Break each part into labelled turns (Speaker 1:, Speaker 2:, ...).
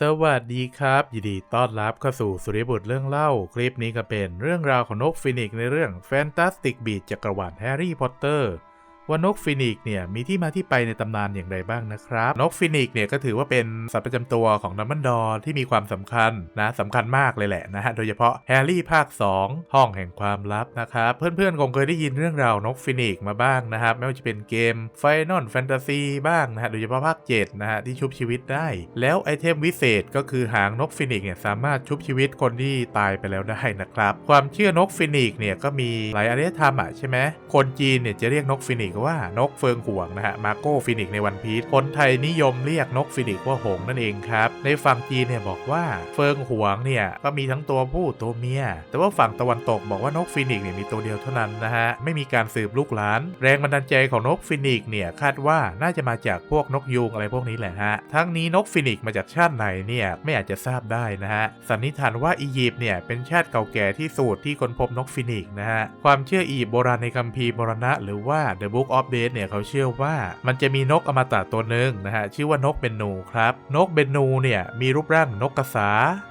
Speaker 1: สวัสดีครับ ยินดีต้อนรับเข้าสู่สุริบุตรเรื่องเล่า คลิปนี้ก็เป็นเรื่องราวของนกฟินิกในเรื่อง Fantastic Beasts จักรวาลแฮร์รี่พอตเตอร์ ว่านกฟินิกซ์เนี่ยมีที่มาที่ไปในตำนานอย่างไรบ้างนะครับ นกฟินิกซ์เนี่ยก็ถือว่าเป็นสัตว์ประจำตัวของดัมเบิลดอร์ที่มีความสำคัญนะสำคัญมากเลยแหละนะฮะโดยเฉพาะแฮร์รี่ภาค 2 ห้องแห่งความลับนะครับเพื่อนๆคงเคยได้ยินเรื่องราว นกฟินิกซ์มาบ้างนะครับไม่ว่าจะเป็นเกม Final Fantasy บ้างนะฮะโดยเฉพาะภาค7นะฮะที่ชุบชีวิตได้ แล้วไอเทมวิเศษก็คือหางนกฟินิกซ์เนี่ยสามารถชุบชีวิตคนที่ตายไปแล้วได้นะครับความเชื่อนกฟินิกซ์เนี่ยก็มีหลายอารยธรรมอะใช่ไหมคนจีนเนี่ยจะเรียกนกฟินิกซ์ว่านกเฟิงห่วงนะฮะมาโก้ฟินิกในวันพีชคนไทยนิยมเรียกนกฟินิกว่าหงนั่นเองครับ ในฝั่งจีนเนี่ยบอกว่าเฟิงห่วงเนี่ยก็มีทั้งตัวผู้ตัวเมีย แต่ว่าฝั่งตะวันตกบอกว่านกฟินิกเนี่ยมีตัวเดียวเท่านั้นนะฮะไม่มีการสืบลูกหลาน แรงบันดาลใจของนกฟินิกเนี่ยคาดว่าน่าจะมาจากพวกนกยูงอะไรพวกนี้แหละฮะทั้งนี้นกฟินิกมาจากชาติไหนเนี่ยไม่อาจจะทราบได้นะฮะสันนิษฐานว่าอียิปต์เนี่ยเป็นชาติเก่าแก่ที่สุดที่ค้นพบนกฟินิกนะฮะความเชื่ออียิปต์โบราณในคัมภีร์มรณะ หรือว่า The Book of Dead เนี่ยเขาเชื่อว่ามันจะมีนกอมตะตัวหนึ่งนะฮะชื่อว่านกเบนนูครับ นกเบนนูเนี่ยมีรูปร่างนกกระสา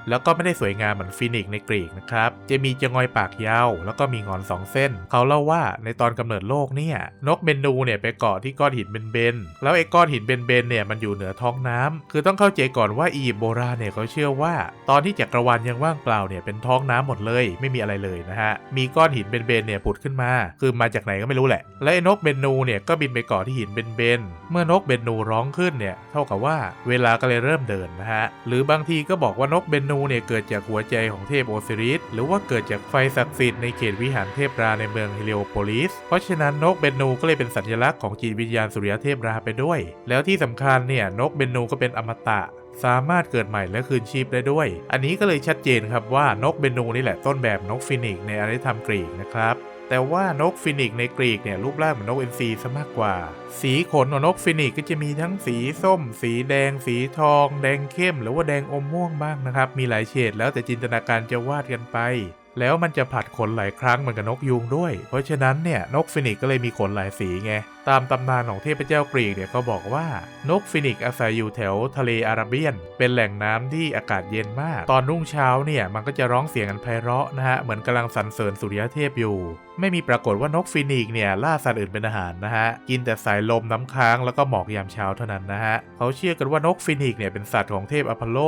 Speaker 1: แล้วก็ไม่ได้สวยงามเหมือนฟินิกซ์ในกรีกนะครับจะมีจงอยปากยาวแล้วก็มีงอนสองเส้น เขาเล่าว่าในตอนกำเนิดโลกเนี่ยนกเบนนูเนี่ยไปเกาะที่ก้อนหินเบนๆแล้วไอ้ก้อนหินเบนๆเนี่ยมันอยู่เหนือท้องน้ำคือต้องเข้าใจก่อนว่าอียิปต์โบราณเนี่ยเขาเชื่อว่า ตอนที่จักรวาลยังว่างเปล่าเนี่ยเป็นท้องน้ำหมดเลย ไม่มีอะไรเลยนะฮะมีก้อนหินเบนๆเนี่ยผุดขึ้นมา คือมาจากไหนก็ไม่รู้แหละ และไอ้นกเบนนูเนี่ยก็บินไปเกาะที่หินเบนๆเมื่อนกเบนนูร้องขึ้นเนี่ยเท่ากับว่าเวลาก็เลยเริ่มเดินนะฮะหรือบางทีก็บอกว่านกเบนนูเนี่ยเกิดจากหัวใจของเทพโอซิริสหรือว่าเกิดจากไฟศักดิ์สิทธิ์ในเขตวิหารเทพราในเมืองเฮลิโอโพลิสเพราะฉะนั้นนกเบนนูก็เลยเป็นสัญลักษณ์ของจิตวิญญาณสุริยเทพราไปด้วย แล้วที่สำคัญเนี่ยนกเบนนูก็เป็นอมตะสามารถเกิดใหม่และคืนชีพได้ด้วย อันนี้ก็เลยชัดเจนครับว่านกเบนนูนี่แหละต้นแบบนกฟินิกในอารยธรรมกรีกนะครับ แต่ว่านกฟินิกซ์ในกรีกเนี่ยรูปร่างเหมือนนกเอ็นซีซะมากกว่า สีขนของนกฟินิกซ์ก็จะมีทั้งสีส้ม สีแดง สีทอง แดงเข้ม หรือว่าแดงอมม่วงบ้างนะครับ มีหลายเฉดแล้วแต่จินตนาการจะวาดกันไป แล้วมันจะผัดขนหลายครั้งเหมือนกับนกยูงด้วย เพราะฉะนั้นเนี่ยนกฟินิกก็เลยมีขนหลายสีไง ตามตำนานของเทพเจ้ากรีกเนี่ยเขาบอกว่านกฟินิกอาศัยอยู่แถวทะเลอาราเบียน เป็นแหล่งน้ำที่อากาศเย็นมาก ตอนรุ่งเช้าเนี่ยมันก็จะร้องเสียงกันไพเราะนะฮะ เหมือนกำลังสรรเสริญสุริยเทพอยู่ ไม่มีปรากฏว่านกฟินิกเนี่ยล่าสัตว์อื่นเป็นอาหารนะฮะ กินแต่สายลมน้ำค้างแล้วก็หมอกยามเช้าเท่านั้นนะฮะ เขาเชื่อกันว่านกฟินิกเนี่ยเป็นสัตว์ของเทพอพอลโล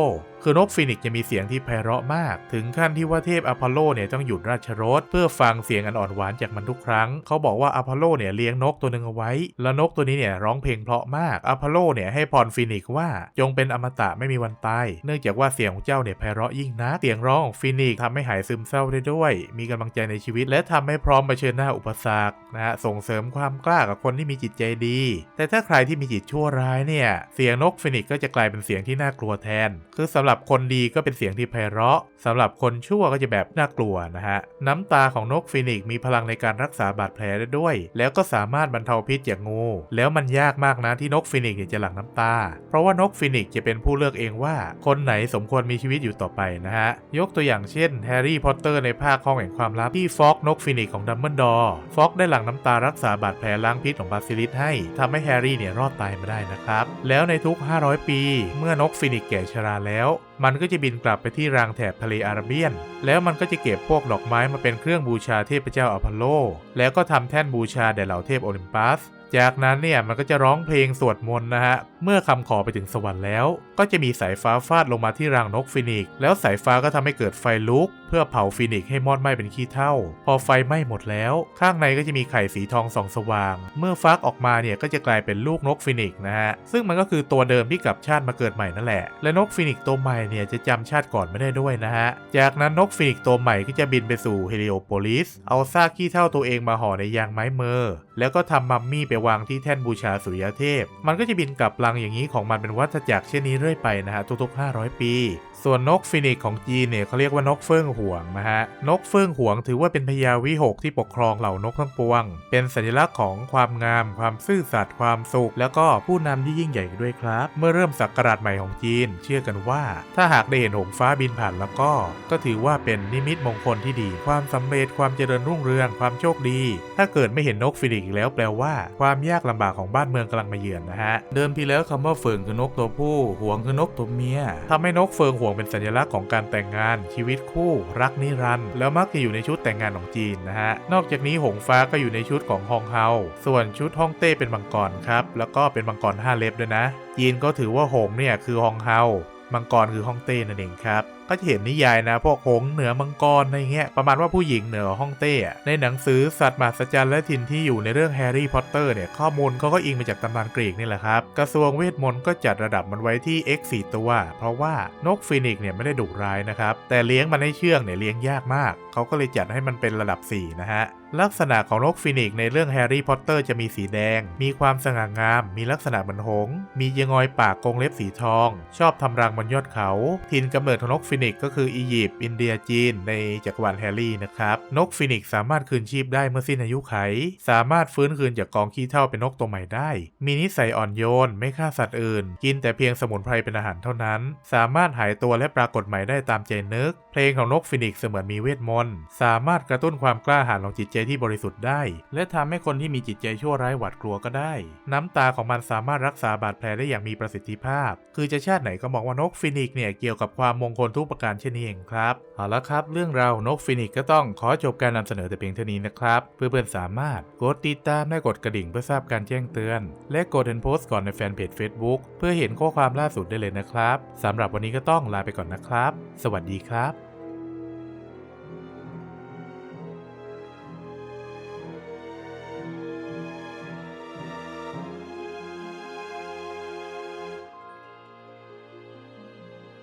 Speaker 1: คือนกฟินิกจะมีเสียงที่ไพเราะมาก ถึงขั้นที่ว่าเทพอพอลโลเนี่ยต้องหยุดราชรถเพื่อฟังเสียงอันอ่อนหวานจากมันทุกครั้ง เขาบอกว่าอพอลโลเนี่ยเลี้ยงนกตัวหนึ่งเอาไว้ แล้วนกตัวนี้เนี่ยร้องเพลงเพราะมากอพอลโลเนี่ยให้พรฟินิกว่าจงเป็นอมตะไม่มีวันตาย เนื่องจากว่าเสียงของเจ้าเนี่ยไพเราะยิ่งนักเสียงร้องของฟินิกซ์ทำให้หายซึมเศร้าได้ด้วย มีกำลังใจในชีวิต และทำให้พร้อมเผชิญหน้าอุปสรรคนะฮะส่งเสริมความกล้ากับคนที่มีจิตใจดี แต่ถ้าใครที่มีจิตชั่วร้ายเนี่ยเสียงนกฟินิกก็จะกลายเป็นเสียงที่น่ากลัวแทน คือสำหรับคนดีก็เป็นเสียงที่ไพเราะสำหรับคนชั่วก็จะแบบน่ากลัวนะฮะ น้ำตาของนกฟินิกมีพลังในการรักษาบาดแผลได้ด้วย แล้วก็สามารถบรรเทาพิษจากงู แล้วมันยากมากนะที่นกฟินิกจะหลั่งน้ำตา เพราะว่านกฟินิกจะเป็นผู้เลือกเองว่า คนไหนสมควรมีชีวิตอยู่ต่อไปนะฮะ ยกตัวอย่างเช่นแฮร์รี่พอตเตอร์ในภาคห้องแห่งความลับที่ฟอกนกฟินิกของดัมเบิลดอร์ฟอกได้หลั่งน้ำตารักษาบาดแผลล้างพิษของบาซิลิสให้ทำให้แฮร์รี่เนี่ยรอดตายมาได้นะครับ แล้วในทุก 500 ปี เมื่อนกฟินิกแก่ชราแล้วมันก็จะบินกลับไปที่รังแถบทะเลอาราเบียน แล้วมันก็จะเก็บพวกดอกไม้มาเป็นเครื่องบูชาเทพเจ้าอพอลโล แล้วก็ทำแท่นบูชาแด่เหล่าเทพโอลิมปัส จากนั้นเนี่ยมันก็จะร้องเพลงสวดมนต์นะฮะ เมื่อคำขอไปถึงสวรรค์แล้ว ก็จะมีสายฟ้าฟาดลงมาที่รังนกฟินิกซ์แล้วสายฟ้าก็ทำให้เกิดไฟลุก เพื่อเผาฟินิกซ์ให้มอดไหม้เป็นขี้เถ้า พอไฟไหม้หมดแล้ว ข้างในก็จะมีไข่สีทองส่องสว่าง เมื่อฟักออกมาเนี่ยก็จะกลายเป็นลูกนกฟินิกซ์นะฮะ ซึ่งมันก็คือตัวเดิมที่กลับชาติมาเกิดใหม่นั่นแหละ และนกฟินิกซ์ตัวใหม่เนี่ยจะจำชาติก่อนไม่ได้ด้วยนะฮะ จากนั้นนกฟินิกซ์ตัวใหม่ก็จะบินไปสู่เฮลิโอโพลิส เอาซากขี้เถ้าตัวเองมาห่อในยางไม้เมอร์แล้วก็ทำมัมมี่ไปวางที่แท่นบูชาสุริยเทพ มันก็จะบินกลับรังอย่างนี้ของมันเป็นวัฏจักรเช่นนี้เรื่อยไปนะฮะทุกๆ 500 ปี ส่วนนกฟินิกของจีนเนี่ยเขาเรียกว่านกเฟื่องห่วงนะฮะนกเฟื่องห่วงถือว่าเป็นพญาวิหกที่ปกครองเหล่านกทั้งปวง เป็นสัญลักษณ์ของความงาม ความซื่อสัตย์ความสุข แล้วก็ผู้นำที่ยิ่งใหญ่ด้วยครับ เมื่อเริ่มศักราชใหม่ของจีน เชื่อกันว่า ถ้าหากได้เห็นหงฟ้าบินผ่านแล้วก็ ก็ถือว่าเป็นนิมิตมงคลที่ดี ความสำเร็จความเจริญรุ่งเรืองความโชคดี ถ้าเกิดไม่เห็นนกฟินิกแล้วแปลว่าความความยากลำบากของบ้านเมืองกำลังมาเยือนนะฮะ เดิมทีแล้วคำว่าเฟิงคือนกตัวผู้ห่วงคือนกตัวเมียทำให้นกเฟิงห่วงเป็นสัญลักษณ์ของการแต่งงาน ชีวิตคู่ รักนิรันดร์แล้วมักจะอยู่ในชุดแต่งงานของจีนนะฮะ นอกจากนี้หงฟ้าก็อยู่ในชุดของฮองเฮาส่วนชุดฮ่องเต้เป็นมังกรครับแล้วก็เป็นมังกรห้าเล็บด้วยนะ จีนก็ถือว่าหงเนี่ยคือฮองเฮามังกรคือฮ่องเต้นั่นเองครับ ก็จะเห็นนิยายนะ พวกหงเหนือมังกรอะไรเงี้ยประมาณว่าผู้หญิงเหนือฮ่องเต้ในหนังสือสัตว์มหัศจรรย์และถิ่นที่อยู่ในเรื่องแฮร์รี่พอตเตอร์เนี่ยข้อมูลเขาก็อิงมาจากตำนานกรีกนี่แหละครับ กระทรวงเวทมนต์ก็จัดระดับมันไว้ที่ X 4ตัว เพราะว่านกฟีนิกเนี่ยไม่ได้ดุร้ายนะครับแต่เลี้ยงมันให้เชื่องเนี่ยเลี้ยงยากมากเขาก็เลยจัดให้มันเป็นระดับ4นะฮะ ลักษณะของนกฟีนิกในเรื่องแฮร์รี่พอตเตอร์จะมีสีแดง มีความสง่างาม มีลักษณะเหมือนหง มียงอยปากกรงเล็บสีทอง ชอบทำรังบนยอดเขา ถิ่นกำเนิดของนกฟีนิกก็คืออียิปต์ อินเดีย จีน ในจักรวาลแฮร์รี่นะครับ นกฟีนิกสามารถคืนชีพได้เมื่อสิ้นอายุไข สามารถฟื้นคืนจากกองขี้เถ้าเป็นนกตัวใหม่ได้ มีนิสัยอ่อนโยน ไม่ฆ่าสัตว์อื่น กินแต่เพียงสมุนไพรเป็นอาหารเท่านั้น สามารถหายตัวและปรากฏใหม่ได้ตามใจนึก เพลงของนกฟีนิกเสมือนมีเวทมนต์ สามารถกระตุ้นความกล้าหาญของจิตใจที่บริสุทธิ์ได้ และทำให้คนที่มีจิตใจชั่วร้ายหวาดกลัวก็ได้ น้ำตาของมันสามารถรักษาบาดแผลได้อย่างมีประสิทธิภาพ คือจะชาติไหนก็มองว่านกฟีนิกซ์เนี่ยเกี่ยวกับความมงคลทุกประการเช่นนี้เองครับเอาละครับ เรื่องราวนกฟีนิกซ์ก็ต้องขอจบการนำเสนอแต่เพียงเท่านี้นะครับเพื่อนๆสามารถกดติดตามและกดกระดิ่งเพื่อทราบการแจ้งเตือน และกดเห็นโพสต์ก่อนในแฟนเพจ Facebook เพื่อเห็นข้อความล่าสุดได้เลยนะครับสำหรับวันนี้ก็ต้องลาไปก่อนนะครับ สวัสดีครับ